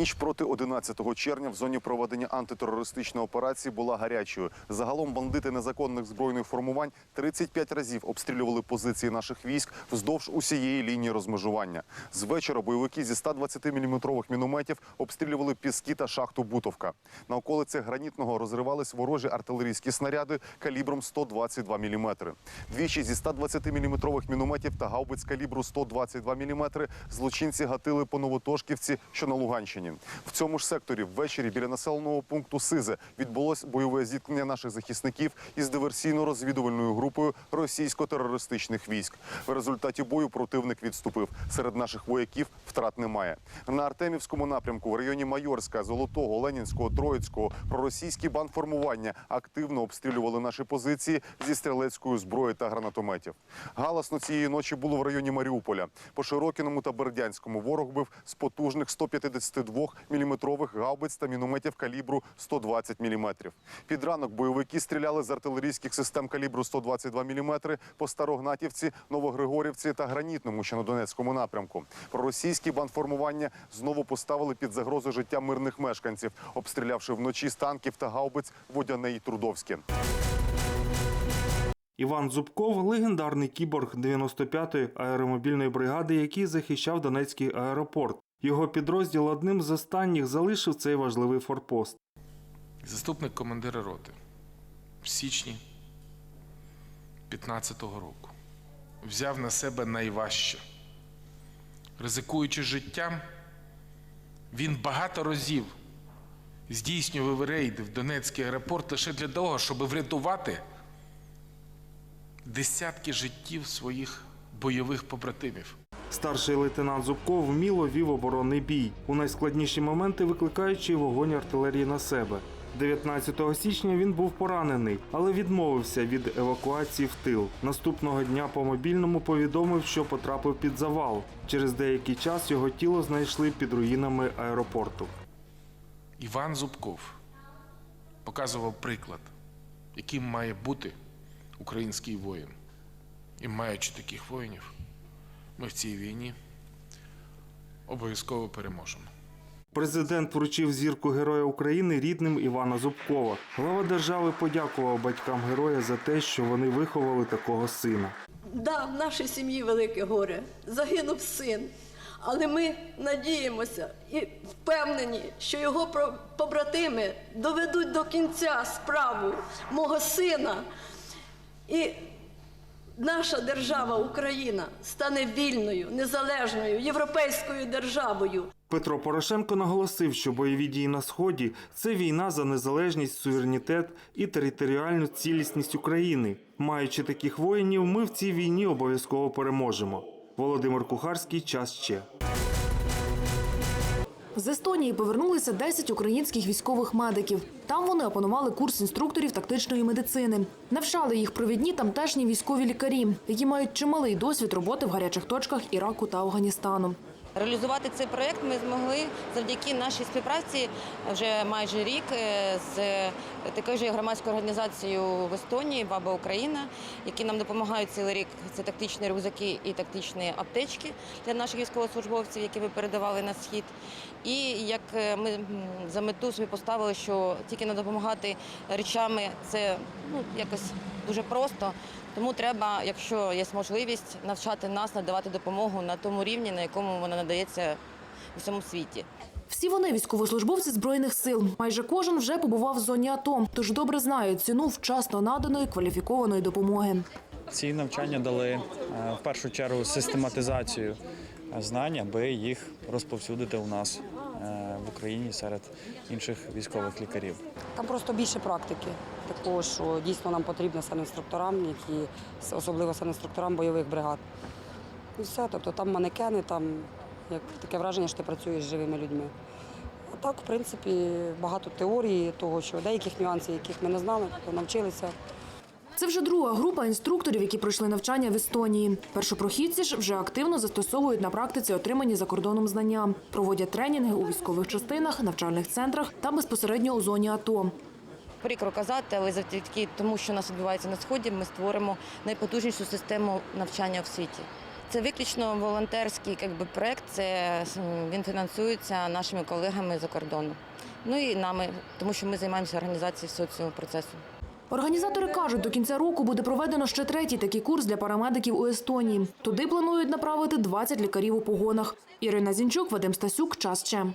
Ніч проти 11 червня в зоні проведення антитерористичної операції була гарячою. Загалом бандити незаконних збройних формувань 35 разів обстрілювали позиції наших військ вздовж усієї лінії розмежування. З вечора бойовики зі 120-мм мінометів обстрілювали піски та шахту Бутовка. На околицях гранітного розривались ворожі артилерійські снаряди калібром 122 мм. Двічі зі 120-мм мінометів та гаубиць калібру 122 мм злочинці гатили по Новотошківці, що на Луганщині. В цьому ж секторі ввечері біля населеного пункту Сизе відбулось бойове зіткнення наших захисників із диверсійно-розвідувальною групою російсько-терористичних військ. В результаті бою противник відступив. Серед наших вояків втрат немає. На Артемівському напрямку в районі Майорська, Золотого, Ленінського, Троїцького проросійські бандформування активно обстрілювали наші позиції зі стрілецької зброї та гранатометів. Галасно цієї ночі було в районі Маріуполя. По Широкіному та Бердянському ворог бив з потужних 152 мм гаубиць та мінометів калібру 120 мм. Під ранок бойовики стріляли з артилерійських систем калібру 122 мм по Старогнатівці, Новогригорівці та Гранітному, що на Донецькому напрямку. Проросійські бандформування знову поставили під загрозу життя мирних мешканців, обстрілявши вночі з танків та гаубиць Водяне і Трудовське. Іван Зубков легендарний кіборг 95-ї аеромобільної бригади, який захищав Донецький аеропорт. Його підрозділ одним з останніх залишив цей важливий форпост. заступник командира роти в січні 15-го року взяв на себе найважче. Ризикуючи життям, він багато разів здійснював рейди в Донецький аеропорт лише для того, щоб врятувати десятки життів своїх бойових побратимів. Старший лейтенант Зубков вміло вів оборонний бій, у найскладніші моменти викликаючи вогонь артилерії на себе. 19 січня він був поранений, але відмовився від евакуації в тил. Наступного дня по мобільному повідомив, що потрапив під завал. Через деякий час його тіло знайшли під руїнами аеропорту. Іван Зубков показував приклад, яким має бути український воїн. І маючи таких воїнів, ми в цій війні обов'язково переможемо. Президент вручив зірку Героя України рідним Івана Зубкова. Глава держави подякував батькам героя за те, що вони виховали такого сина. Да, в нашій сім'ї велике горе. Загинув син. Але ми надіємося і впевнені, що його про- побратими доведуть до кінця справу мого сина. І наша держава Україна стане вільною, незалежною, європейською державою. Петро Порошенко наголосив, що бойові дії на сході це війна за незалежність, суверенітет і територіальну цілісність України. Маючи таких воїнів, ми в цій війні обов'язково переможемо. Володимир Кухарський час ще. З Естонії повернулися 10 українських військових медиків. Там вони опанували курс інструкторів тактичної медицини. Навчали їх провідні тамтешні військові лікарі, які мають чималий досвід роботи в гарячих точках Іраку та Афганістану. Реалізувати цей проєкт ми змогли завдяки нашій співпраці вже майже рік е, з такою ж громадською організацією в Естонії Баба Україна, які нам допомагають цілий рік. Це тактичні рюкзаки і тактичні аптечки для наших військовослужбовців, які ми передавали на схід. І як е, ми за мету собі поставили, що тільки не допомагати речами це ну якось дуже просто. Тому треба, якщо є можливість, навчати нас надавати допомогу на тому рівні, на якому вона надається у всьому світі. Всі вони військовослужбовці збройних сил. Майже кожен вже побував в зоні АТО, тож добре знають ціну вчасно наданої кваліфікованої допомоги. Ці навчання дали е, в першу чергу систематизацію знань, аби їх розповсюдити у нас е, в Україні серед інших військових лікарів. Там просто більше практики, такого, що дійсно нам потрібно санінструкторам, які особливо санінструкторам бойових бригад. І все, тобто там манекени, там як таке враження, що ти працюєш з живими людьми. А так, в принципі, багато теорії, того, що деяких нюансів, яких ми не знали, то навчилися. Це вже друга група інструкторів, які пройшли навчання в Естонії. Першопрохідці ж вже активно застосовують на практиці отримані за кордоном знання, проводять тренінги у військових частинах, навчальних центрах та безпосередньо у зоні АТО. Прикро казати, але завдяки тому, що у нас відбувається на сході, ми створимо найпотужнішу систему навчання в світі. Це виключно волонтерський якби, проект. Це він фінансується нашими колегами за кордону. Ну і нами, тому що ми займаємося організацією всього цього процесу. Організатори кажуть, до кінця року буде проведено ще третій такий курс для парамедиків у Естонії. Туди планують направити 20 лікарів у погонах. Ірина Зінчук, Вадим Стасюк, час ще.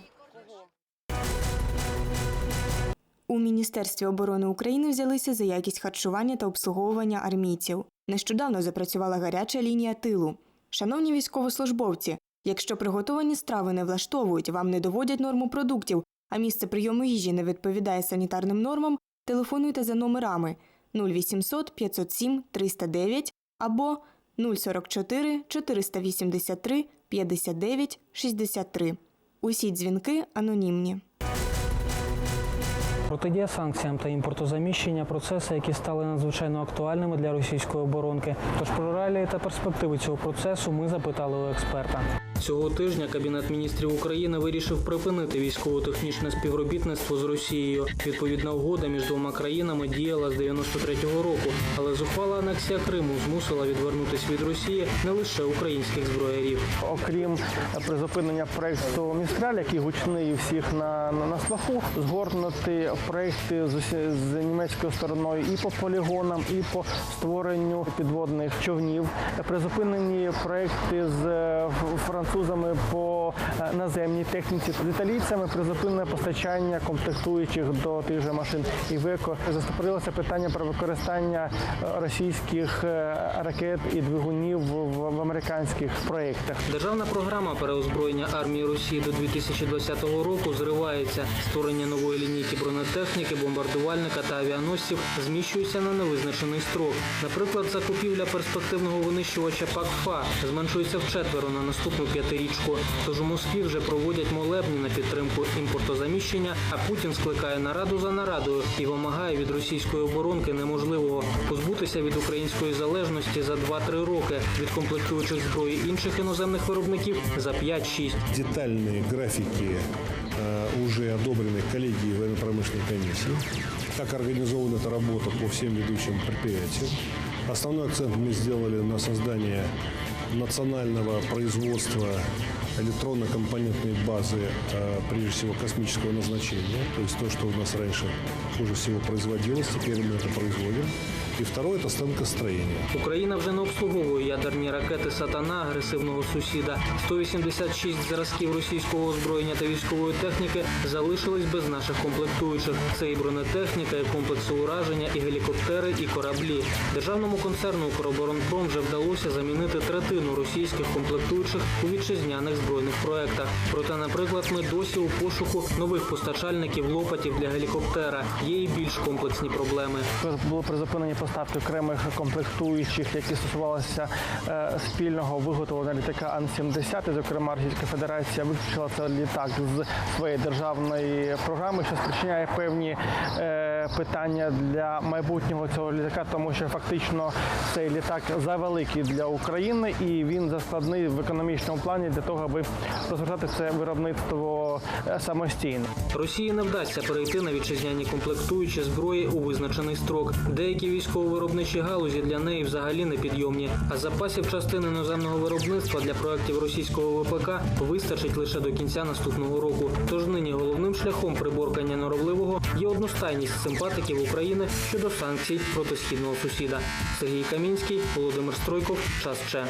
У Міністерстві оборони України взялися за якість харчування та обслуговування армійців. Нещодавно запрацювала гаряча лінія тилу. Шановні військовослужбовці, якщо приготовані страви не влаштовують, вам не доводять норму продуктів, а місце прийому їжі не відповідає санітарним нормам, телефонуйте за номерами 0800 507 309 або 044 483 59 63. Усі дзвінки анонімні. Протидія санкціям та імпортозаміщення процеси, які стали надзвичайно актуальними для російської оборонки. Тож про реалії та перспективи цього процесу ми запитали у експерта. Цього тижня Кабінет міністрів України вирішив припинити військово-технічне співробітництво з Росією. Відповідна угода між двома країнами діяла з 93-го року, але зухвала анексія Криму змусила відвернутися від Росії не лише українських зброярів. окрім призупинення проєкту Містраль, який гучний всіх на, на, на слуху, згорнути проєкти з, з німецькою стороною і по полігонам, і по створенню підводних човнів. Призупинені проєкти з е, ф- французами по е, наземній техніці, з італійцями призупинене постачання комплектуючих до тих же машин Івеко. Застопорилося питання про використання е, російських е, ракет і двигунів в, в американських проєктах. Державна програма переозброєння армії Росії до 2020 року зривається. Створення нової лінійки бронетехніки, бомбардувальника та авіаносців зміщується на невизначений строк. Наприклад, закупівля перспективного винищувача ПАК-ФА зменшується вчетверо на наступну п'ятирічку. Тож у Москві вже проводять молебні на підтримку імпортозаміщення, а Путін скликає нараду за нарадою і вимагає від російської оборонки неможливого позбутися від української залежності за 2-3 роки, від комплектуючих зброї інших іноземних виробників за 5-6. Детальные графики э, уже одобрены коллегией военно-промышленной комиссии. Как организована эта работа по всем ведущим предприятиям. Основной акцент мы сделали на создание национального производства электронно-компонентной базы, э, прежде всего космического назначения. То есть то, что у нас раньше хуже всего производилось, теперь мы это производим. И второе – это станкостроение. Україна вже не обслуговує ядерні ракети Сатана агресивного сусіда. 186 зразків російського озброєння та військової техніки залишились без наших комплектуючих. Це і бронетехніка, і комплекси ураження, і гелікоптери, і кораблі. Державному концерну «Укроборонпром» вже вдалося замінити третину російських комплектуючих у вітчизняних збройних проектах. Проте, наприклад, ми досі у пошуку нових постачальників лопатів для гелікоптера. Є і більш комплексні проблеми. Були призупинені поставки окремих комплектуючих, які стосувалися е, спільного виготовлення літака Ан-70. І, Зокрема, Російська Федерація виключила цей літак з своєї державної програми, що спричиняє певні е, питання для майбутнього цього літака, тому що фактично цей літак завеликий для України і він заскладний в економічному плані для того, аби розгортати це виробництво е, самостійно. Росії не вдасться перейти на вітчизняні комплектуючі зброї у визначений строк. Деякі військово-виробничі галузі для неї взагалі не підйомні. А запасів частин іноземного виробництва для проєктів російського ВПК вистачить лише до кінця наступного року. Тож нині головним шляхом приборкання норовливого є одностайність симпатиків України щодо санкцій проти східного сусіда. Сергій Камінський, Володимир Стройков. Час Че.